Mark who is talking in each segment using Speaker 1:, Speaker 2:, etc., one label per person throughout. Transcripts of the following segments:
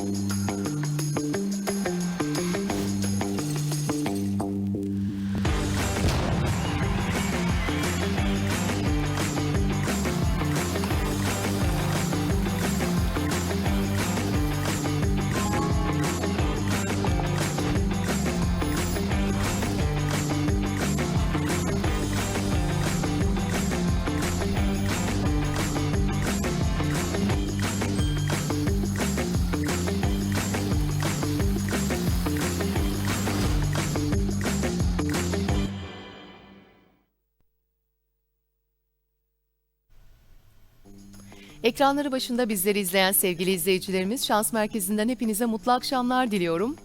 Speaker 1: you Ekranları başında bizleri izleyen sevgili izleyicilerimiz Şans Merkezi'nden hepinize mutlu akşamlar diliyorum.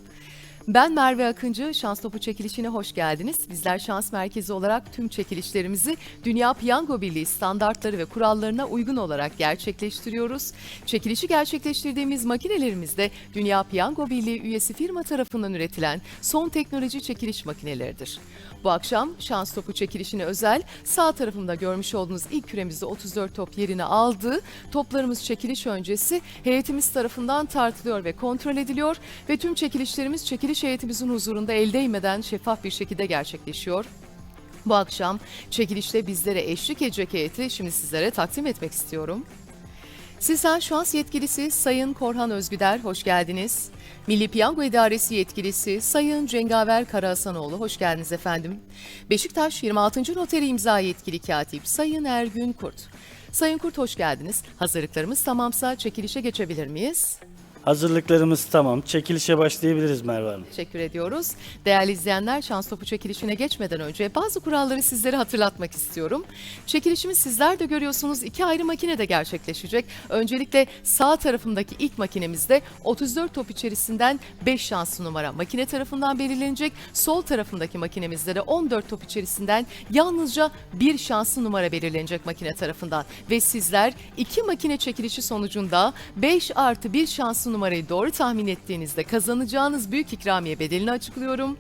Speaker 1: Ben Merve Akıncı, Şans Topu çekilişine hoş geldiniz. Bizler Şans Merkezi olarak tüm çekilişlerimizi Dünya Piyango Birliği standartları ve kurallarına uygun olarak gerçekleştiriyoruz. Çekilişi gerçekleştirdiğimiz makinelerimiz de Dünya Piyango Birliği üyesi firma tarafından üretilen son teknoloji çekiliş makineleridir. Bu akşam şans topu çekilişine özel sağ tarafımda görmüş olduğunuz ilk küremizde 34 top yerini aldı. Toplarımız çekiliş öncesi heyetimiz tarafından tartılıyor ve kontrol ediliyor ve tüm çekilişlerimiz çekiliş heyetimizin huzurunda el değmeden şeffaf bir şekilde gerçekleşiyor. Bu akşam çekilişte bizlere eşlik edecek heyeti şimdi sizlere takdim etmek istiyorum. Sizden şans yetkilisi Sayın Korhan Özgüder, hoş geldiniz. Milli Piyango İdaresi yetkilisi Sayın Cengaver Karahasanoğlu, hoş geldiniz efendim. Beşiktaş 26. Noteri imza yetkili katip Sayın Ergün Kurt. Sayın Kurt hoş geldiniz. Hazırlıklarımız tamamsa çekilişe geçebilir miyiz?
Speaker 2: Hazırlıklarımız tamam. Çekilişe başlayabiliriz Merve Hanım.
Speaker 1: Teşekkür ediyoruz. Değerli izleyenler şans topu çekilişine geçmeden önce bazı kuralları sizlere hatırlatmak istiyorum. Çekilişimiz sizler de görüyorsunuz iki ayrı makinede gerçekleşecek. Öncelikle sağ tarafımdaki ilk makinemizde 34 top içerisinden 5 şanslı numara makine tarafından belirlenecek. Sol tarafındaki makinemizde de 14 top içerisinden yalnızca bir şanslı numara belirlenecek makine tarafından. Ve sizler iki makine çekilişi sonucunda 5 artı 1 şanslı numarayı doğru tahmin ettiğinizde kazanacağınız büyük ikramiye bedelini açıklıyorum.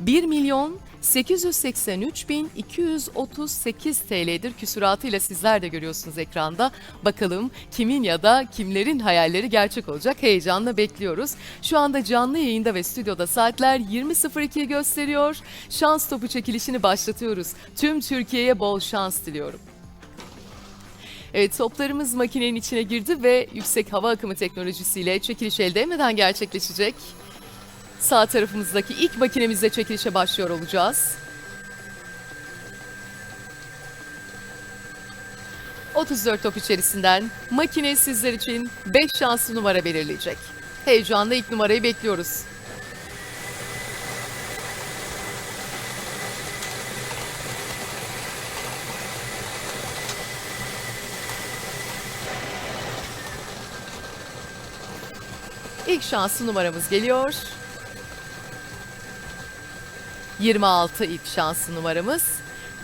Speaker 1: 1 milyon 883 bin 238 TL'dir küsuratıyla sizler de görüyorsunuz ekranda. Bakalım kimin ya da kimlerin hayalleri gerçek olacak heyecanla bekliyoruz. Şu anda canlı yayında ve stüdyoda saatler 20.02'yi gösteriyor. Şans topu çekilişini başlatıyoruz. Tüm Türkiye'ye bol şans diliyorum. Evet toplarımız makinenin içine girdi ve yüksek hava akımı teknolojisiyle çekiliş elde etmeden gerçekleşecek. Sağ tarafımızdaki ilk makinemizle çekilişe başlıyor olacağız. 34 top içerisinden makine sizler için 5 şanslı numara belirleyecek. Heyecanla ilk numarayı bekliyoruz. İlk şanslı numaramız geliyor. 26 ilk şanslı numaramız.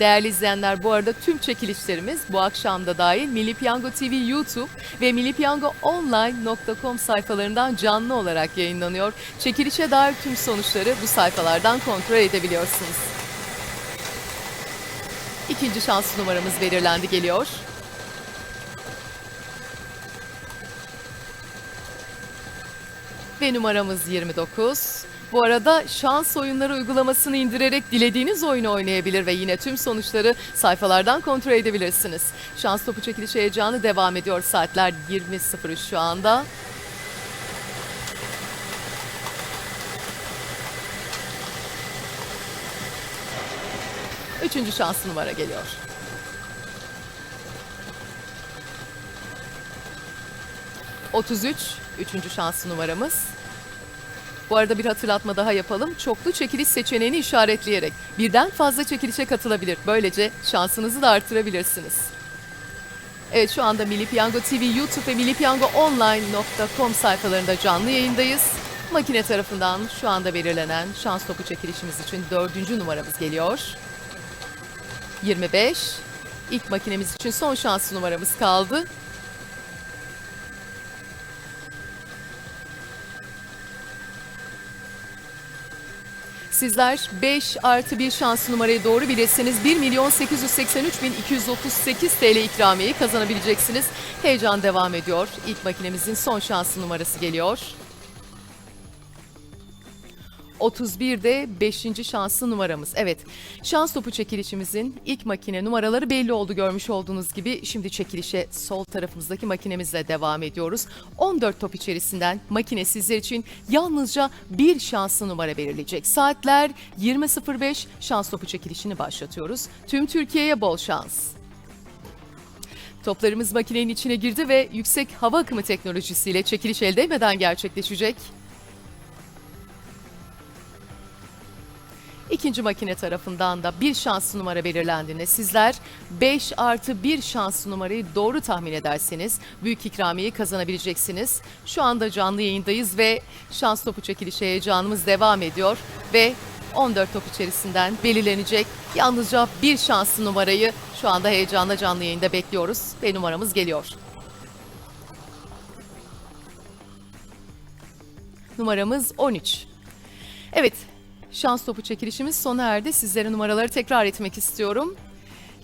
Speaker 1: Değerli izleyenler bu arada tüm çekilişlerimiz bu akşam da dahil Milli Piyango TV YouTube ve millipiyangoonline.com sayfalarından canlı olarak yayınlanıyor. Çekilişe dair tüm sonuçları bu sayfalardan kontrol edebiliyorsunuz. İkinci şanslı numaramız belirlendi geliyor. Ve numaramız 29. Bu arada şans oyunları uygulamasını indirerek dilediğiniz oyunu oynayabilir ve yine tüm sonuçları sayfalardan kontrol edebilirsiniz. Şans topu çekiliş heyecanı devam ediyor. Saatler 20.03 şu anda. Üçüncü şanslı numara geliyor. Otuz üç, üçüncü şanslı numaramız. Bu arada bir hatırlatma daha yapalım. Çoklu çekiliş seçeneğini işaretleyerek birden fazla çekilişe katılabilir. Böylece şansınızı da artırabilirsiniz. Evet şu anda Milli Piyango TV YouTube ve millipiyangoonline.com sayfalarında canlı yayındayız. Makine tarafından şu anda belirlenen şans topu çekilişimiz için dördüncü numaramız geliyor. 25. İlk makinemiz için son şanslı numaramız kaldı. Sizler 5 artı 1 şanslı numarayı doğru bilirseniz 1 milyon 883 bin 238 TL ikramiyeyi kazanabileceksiniz. Heyecan devam ediyor. İlk makinemizin son şanslı numarası geliyor. 31 de 5. şanslı numaramız. Evet, şans topu çekilişimizin ilk makine numaraları belli oldu görmüş olduğunuz gibi. Şimdi çekilişe sol tarafımızdaki makinemizle devam ediyoruz. 14 top içerisinden makine sizler için yalnızca bir şanslı numara belirleyecek. Saatler 20.05 şans topu çekilişini başlatıyoruz. Tüm Türkiye'ye bol şans. Toplarımız makinenin içine girdi ve yüksek hava akımı teknolojisiyle çekiliş elde etmeden gerçekleşecek. İkinci makine tarafından da bir şanslı numara belirlendiğinde sizler 5 artı 1 şanslı numarayı doğru tahmin ederseniz büyük ikramiyeyi kazanabileceksiniz. Şu anda canlı yayındayız ve şans topu çekilişi heyecanımız devam ediyor ve 14 top içerisinden belirlenecek yalnızca bir şanslı numarayı şu anda heyecanla canlı yayında bekliyoruz ve numaramız geliyor. Numaramız 13. Evet, şans topu çekilişimiz sona erdi. Sizlere numaraları tekrar etmek istiyorum.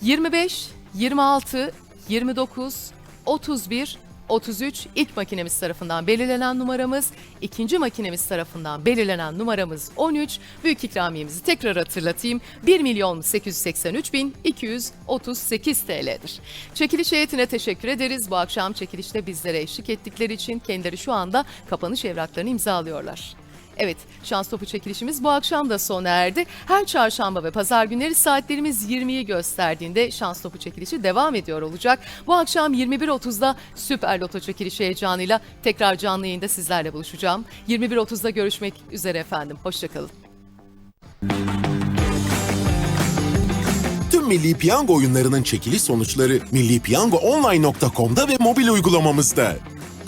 Speaker 1: 25, 26, 29, 31, 33 ilk makinemiz tarafından belirlenen numaramız, ikinci makinemiz tarafından belirlenen numaramız 13. Büyük ikramiyemizi tekrar hatırlatayım. 1 milyon 883 bin 238 TL'dir. Çekiliş heyetine teşekkür ederiz. Bu akşam çekilişte bizlere eşlik ettikleri için kendileri şu anda kapanış evraklarını imzalıyorlar. Evet, şans topu çekilişimiz bu akşam da sona erdi. Her çarşamba ve pazar günleri saatlerimiz 20'yi gösterdiğinde şans topu çekilişi devam ediyor olacak. Bu akşam 21.30'da Süper Loto çekilişi heyecanıyla tekrar canlı yayında sizlerle buluşacağım. 21.30'da görüşmek üzere efendim. Hoşçakalın.
Speaker 3: Tüm Milli Piyango oyunlarının çekiliş sonuçları millipiyangoonline.com'da ve mobil uygulamamızda.